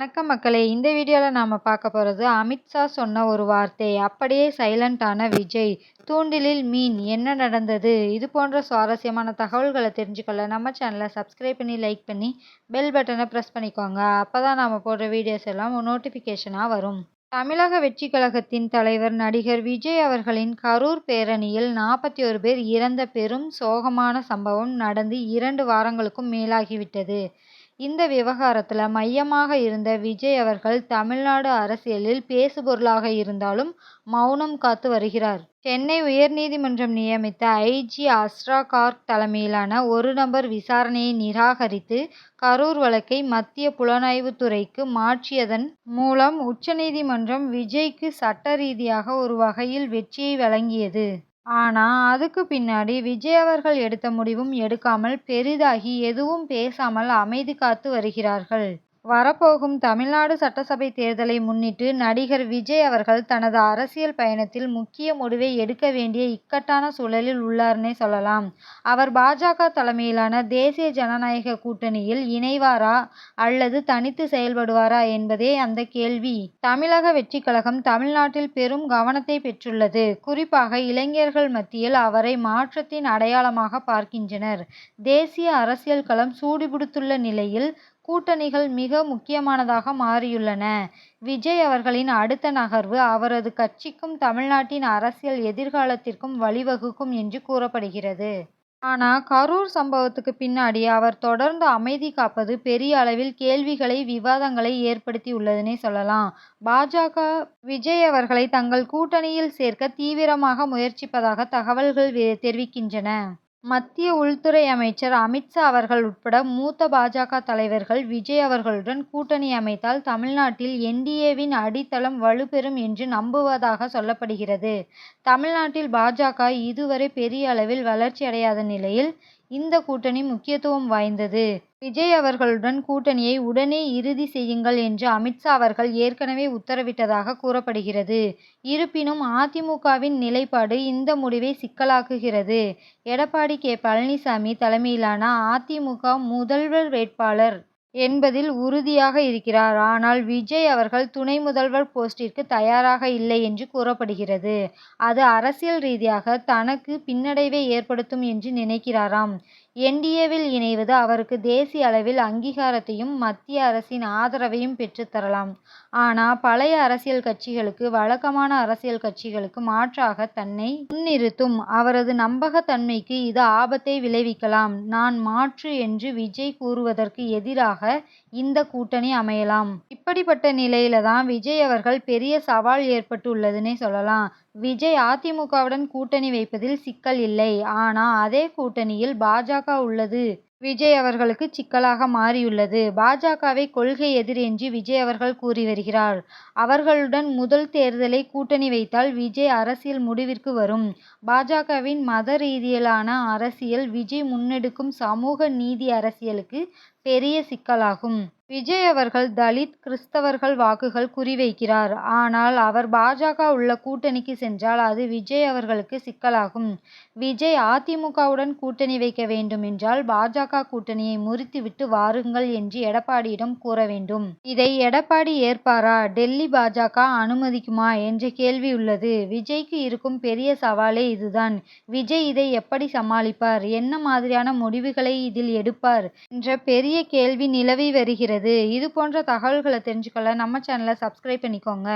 வணக்கம் மக்களே. இந்த வீடியோவில் நாம் பார்க்க போகிறது அமித்ஷா சொன்ன ஒரு வார்த்தை. அப்படியே சைலண்டான விஜய் தூண்டிலில் மீன் என்ன நடந்தது? இது போன்ற சுவாரஸ்யமான தகவல்களை தெரிஞ்சுக்கொள்ள நம்ம சேனலை சப்ஸ்கிரைப் பண்ணி லைக் பண்ணி பெல் பட்டனை ப்ரெஸ் பண்ணிக்கோங்க. அப்போ தான் நாம் போடுற வீடியோஸ் எல்லாம் நோட்டிஃபிகேஷனாக வரும். தமிழக வெற்றி கழகத்தின் தலைவர் நடிகர் விஜய் அவர்களின் கரூர் பேரணியில் நாற்பத்தி ஒரு பேர் இறந்த பெரும் சோகமான சம்பவம் நடந்து இரண்டு வாரங்களுக்கும் மேலாகிவிட்டது. இந்த விவகாரத்தில் மையமாக இருந்த விஜய் அவர்கள் தமிழ்நாடு அரசியலில் பேசுபொருளாக இருந்தாலும் மௌனம் காத்து வருகிறார். சென்னை உயர்நீதிமன்றம் நியமித்த ஐஜி அஸ்ரா கார்க் தலைமையிலான ஒரு நபர் விசாரணையை நிராகரித்து கரூர் வழக்கை மத்திய புலனாய்வுத்துறைக்கு மாற்றியதன் மூலம் உச்சநீதிமன்றம் விஜய்க்கு சட்ட ரீதியாக ஒரு வகையில் வெற்றியை வழங்கியது. ஆனா அதுக்கு பின்னாடி விஜய் அவர்கள் எடுத்த முடிவும் எடுக்காமல் பெரிதாகி எதுவும் பேசாமல் அமைதி காத்து வருகிறார்கள். வரப்போகும் தமிழ்நாடு சட்டசபை தேர்தலை முன்னிட்டு நடிகர் விஜய் அவர்கள் தனது அரசியல் பயணத்தில் முக்கிய முடிவை எடுக்க வேண்டிய இக்கட்டான சூழலில் உள்ளார்னே சொல்லலாம். அவர் பாஜக தலைமையிலான தேசிய ஜனநாயக கூட்டணியில் இணைவாரா அல்லது தனித்து செயல்படுவாரா என்பதே அந்த கேள்வி. தமிழக வெற்றி கழகம் தமிழ்நாட்டில் பெரும் கவனத்தை பெற்றுள்ளது. குறிப்பாக இளைஞர்கள் மத்தியில் அவரை மாற்றத்தின் அடையாளமாக பார்க்கின்றனர். தேசிய அரசியல் களம் சூடுபிடித்துள்ள நிலையில் கூட்டணிகள் மிக முக்கியமானதாக மாறியுள்ளன. விஜய் அவர்களின் அடுத்த நகர்வு அவரது கட்சிக்கும் தமிழ்நாட்டின் அரசியல் எதிர்காலத்திற்கும் வழிவகுக்கும் என்று கூறப்படுகிறது. ஆனா கரூர் சம்பவத்துக்கு பின்னாடி அவர் தொடர்ந்து அமைதி காப்பது பெரிய அளவில் கேள்விகளை விவாதங்களை ஏற்படுத்தி உள்ளதுனே சொல்லலாம். பாஜக விஜய் அவர்களை தங்கள் கூட்டணியில் சேர்க்க தீவிரமாக முயற்சிப்பதாக தகவல்கள் தெரிவிக்கின்றன. மத்திய உள்துறை அமைச்சர் அமித்ஷா அவர்கள் உட்பட மூத்த பாஜக தலைவர்கள் விஜய் அவர்களுடன் கூட்டணி அமைத்தால் தமிழ்நாட்டில் என்டிஏவின் அடித்தளம் வலுப்பெறும் என்று நம்புவதாக சொல்லப்படுகிறது. தமிழ்நாட்டில் பாஜக இதுவரை பெரிய அளவில் வளர்ச்சியடையாத நிலையில் இந்த கூட்டணி முக்கியத்துவம் வாய்ந்தது. விஜய் அவர்களுடன் கூட்டணியை உடனே இறுதி செய்யுங்கள் என்று அமித்ஷா அவர்கள் ஏற்கனவே உத்தரவிட்டதாக கூறப்படுகிறது. இருப்பினும் அதிமுகவின் நிலைப்பாடு இந்த முடிவை சிக்கலாக்குகிறது. எடப்பாடி கே. பழனிசாமி தலைமையிலான அதிமுக முதல்வர் வேட்பாளர் என்பதில் உறுதியாக இருக்கிறார். ஆனால் விஜய் அவர்கள் துணை முதல்வர் போஸ்டிற்கு தயாராக இல்லை என்று கூறப்படுகிறது. அது அரசியல் ரீதியாக தனக்கு பின்னடைவை ஏற்படுத்தும் என்று நினைக்கிறாராம். என்டிஏவில் இணைவது அவருக்கு தேசிய அளவில் அங்கீகாரத்தையும் மத்திய அரசின் ஆதரவையும் பெற்றுத்தரலாம் ஆனால் பழைய அரசியல் கட்சிகளுக்கு வழக்கமான அரசியல் கட்சிகளுக்கு மாற்றாக தன்னை முன்னிறுத்தும் அவரது நம்பகத்தன்மைக்கு இது ஆபத்தை விளைவிக்கலாம். நான் மாற்று என்று விஜய் கூறுவதற்கு எதிராக இந்த கூட்டணி அமையலாம். இப்படிப்பட்ட நிலையில தான் விஜய் அவர்கள் பெரிய சவால் ஏற்பட்டுள்ளதுன்னே சொல்லலாம். விஜய் அதிமுகவுடன் கூட்டணி வைப்பதில் சிக்கல் இல்லை. ஆனா அதே கூட்டணியில் பாஜக உள்ளது. விஜய் அவர்களுக்கு சிக்கலாக மாறியுள்ளது. பாஜகவை கொள்கை எதிர் என்று விஜய் அவர்கள் கூறி வருகிறார். அவர்களுடன் முதல் தேர்தலை கூட்டணி வைத்தால் விஜய் அரசியல் முடிவிற்கு வரும். பாஜகவின் மத ரீதியிலான அரசியல் விஜய் முன்னெடுக்கும் சமூக நீதி அரசியலுக்கு பெரிய சிக்கலாகும். விஜய் அவர்கள் தலித் கிறிஸ்தவர்கள் வாக்குகள் குறிவைக்கிறார் ஆனால் அவர் பாஜக உள்ள கூட்டணிக்கு சென்றால் அது விஜய் அவர்களுக்கு சிக்கலாகும். விஜய் அதிமுகவுடன் கூட்டணி வைக்க வேண்டும் என்றால் பாஜக கூட்டணியை முறித்துவிட்டு வாருங்கள் என்று எடப்பாடியிடம் கூற வேண்டும். இதை எடப்பாடி ஏற்பாரா? டெல்லி பாஜக அனுமதிக்குமா என்ற கேள்வி உள்ளது. விஜய்க்கு இருக்கும் பெரிய சவாலே இதுதான். விஜய் இதை எப்படி சமாளிப்பார்? என்ன மாதிரியான முடிவுகளை இதில் எடுப்பார்? என்ற பெரிய கேள்வி நிலவி வருகிறது. இது போன்ற தகவல்களை தெரிஞ்சுக்கொள்ள நம்ம சேனலை சப்ஸ்கிரைப் பண்ணிக்கோங்க.